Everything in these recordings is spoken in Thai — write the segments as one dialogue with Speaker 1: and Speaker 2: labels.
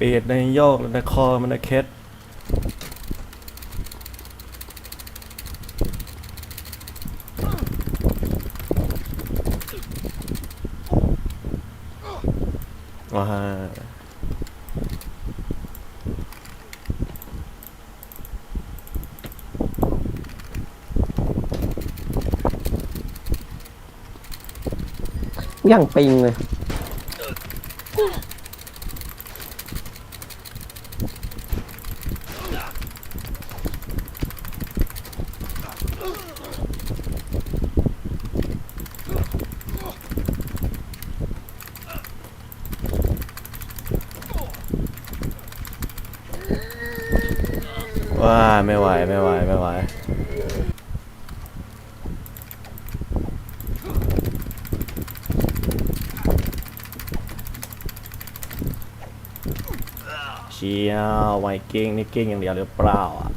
Speaker 1: ปียดในโยกในคอมันในเคสว้า
Speaker 2: ย่างปิงเลย
Speaker 1: ว้าไม่ไหวไม่ไหวไม่ไหวเชียวไวกิ้งนี่กิ้งอย่างเดียวหรือเปล่าอะ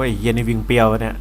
Speaker 1: ว้ยเย็นในวิ่งเปรียวเนี่ย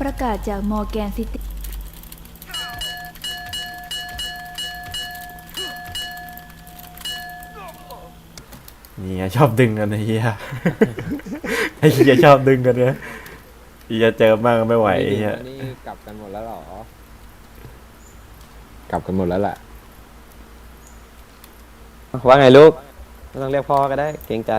Speaker 3: ประกาศจากมอร์แกนซิตี้
Speaker 1: เนี่ยชอบดึงกันไอ้เหี้ยไอ้เหี้ยชอบดึงกันเนี่ยเหี้ยเจอมากไม่ไหวไอ้เหี้ย
Speaker 2: อันนี้กลับกันหมดแล้วเหรอ กลับกันหมดแล้วแหละว่าไงลูกไม่ต้องเรียกพ่อก็ได้ เกรงใจ